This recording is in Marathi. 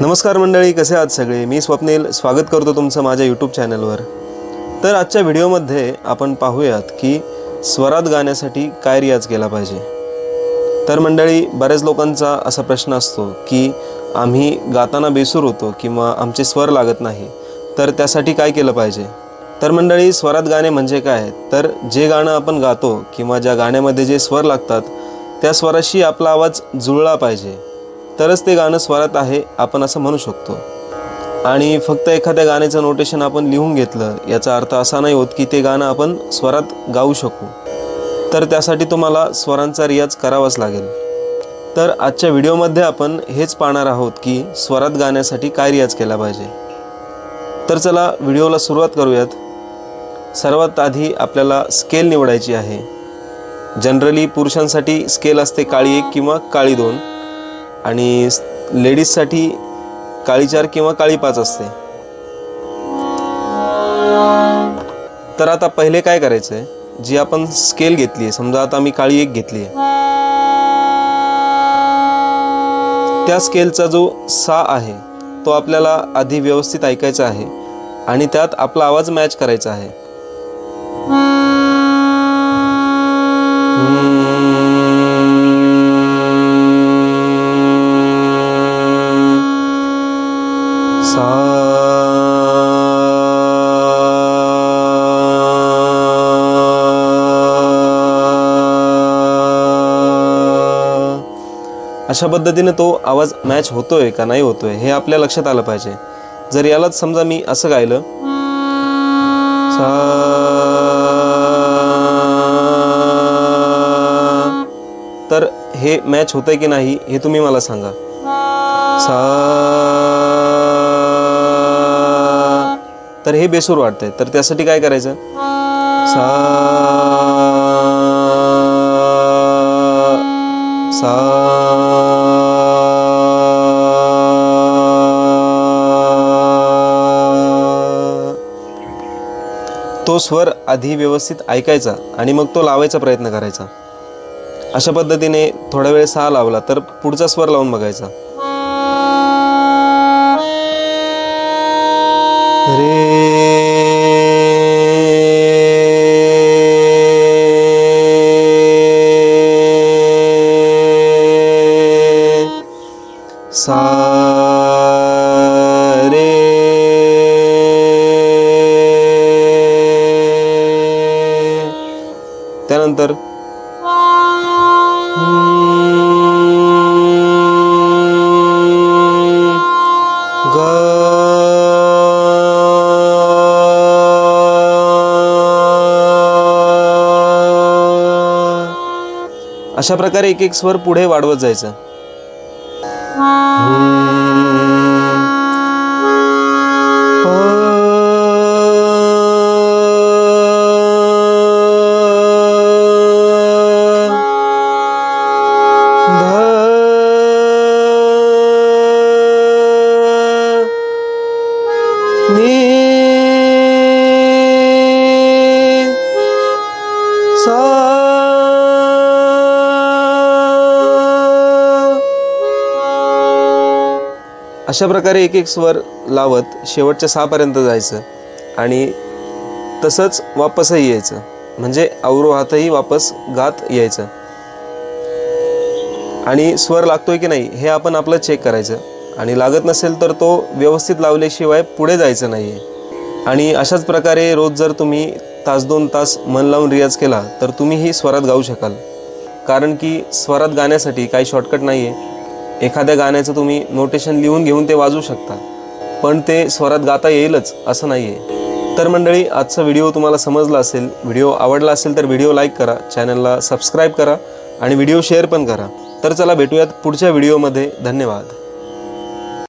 नमस्कार मंडळी कसे आहात सगळे? मी स्वप्नील स्वागत करतो तुमचं माझ्या यूट्यूब चॅनलवर तर आजच्या व्हिडिओमध्ये आपण पाहूयात की स्वरात गाण्यासाठी काय रियाज केला पाहिजे. तर मंडळी बऱ्याच लोकांचा असा प्रश्न असतो की आम्ही गाताना बेसूर होतो किंवा आमचे स्वर लागत नाही तर त्यासाठी काय केलं पाहिजे? तर मंडळी स्वरात गाणे म्हणजे काय? तर जे गाणं आपण गातो किंवा ज्या गाण्यामध्ये जे स्वर लागतात त्या स्वराशी आपला आवाज जुळला पाहिजे. तरच ते गाणं स्वरात आहे आपण असं म्हणू शकतो. आणि फक्त एखाद्या गाण्याचं नोटेशन आपण लिहून घेतलं याचा अर्थ असा नाही होत की ते गाणं आपण स्वरात गाऊ शकू. तर त्यासाठी तुम्हाला स्वरांचा रियाज करावाच लागेल. तर आजच्या व्हिडिओमध्ये आपण हेच पाहणार आहोत की स्वरात गाण्यासाठी काय रियाज केला पाहिजे. तर चला व्हिडिओला सुरुवात करूयात. सर्वात आधी आपल्याला स्केल निवडायची आहे. जनरली पुरुषांसाठी स्केल असते काळी एक किंवा काळी दोन. आणि लेडीजसाठी काळी चार किंवा काळी पाच असते. तर आता पहिले काय करायचं आहे जी आपण स्केल घेतली आहे समजा आता मी काळी एक घेतली आहे. त्या स्केलचा जो सा आहे तो आपल्याला आधी व्यवस्थित ऐकायचा आहे आणि त्यात आपला आवाज मॅच करायचा आहे. अशा पद्धतीने तो आवाज मॅच होतोय का नाही होतोय हे आपल्या लक्षात आलं पाहिजे. जर यालाच समजा मी असं गायलं. तर हे मॅच होतंय की नाही हे तुम्ही मला सांगा. सा तर हे बेसूर वाटतंय. तर त्यासाठी काय करायचं? सा तो स्वर आधी व्यवस्थित ऐकायचा आणि मग तो लावायचा प्रयत्न करायचा. अशा पद्धतीने थोडा वेळ सहा लावला तर पुढचा स्वर लावून बघायचा. रे सा त्यानंतर अशा प्रकारे एक एक स्वर पुढे वाढवत जायचं. अशा प्रकारे एक एक स्वर लावत शेवटच्या सहापर्यंत जायचं आणि तसंच वापसही यायचं. म्हणजे अवरोहातही वापस गात यायचं. आणि स्वर लागतोय की नाही हे आपण आपलं चेक करायचं. आणि लागत नसेल तर तो व्यवस्थित लावल्याशिवाय पुढे जायचं नाही आहे आणि अशाच प्रकारे रोज जर तुम्ही तास दोन तास मन लावून रियाज केला तर तुम्हीही स्वरात गाऊ शकाल. कारण की स्वरात गाण्यासाठी काही शॉर्टकट नाही आहे एखाद्या गाण्याचं तुम्ही नोटेशन लिहून घेऊन ते वाजवू शकता. पण ते स्वरात गाता येईलच असं नाही आहे तर मंडळी आजचा व्हिडिओ तुम्हाला समजला असेल व्हिडिओ आवडला असेल तर व्हिडिओ लाईक करा चॅनलला सबस्क्राईब करा आणि व्हिडिओ शेअर पण करा. तर चला भेटूयात पुढच्या व्हिडिओमध्ये. धन्यवाद.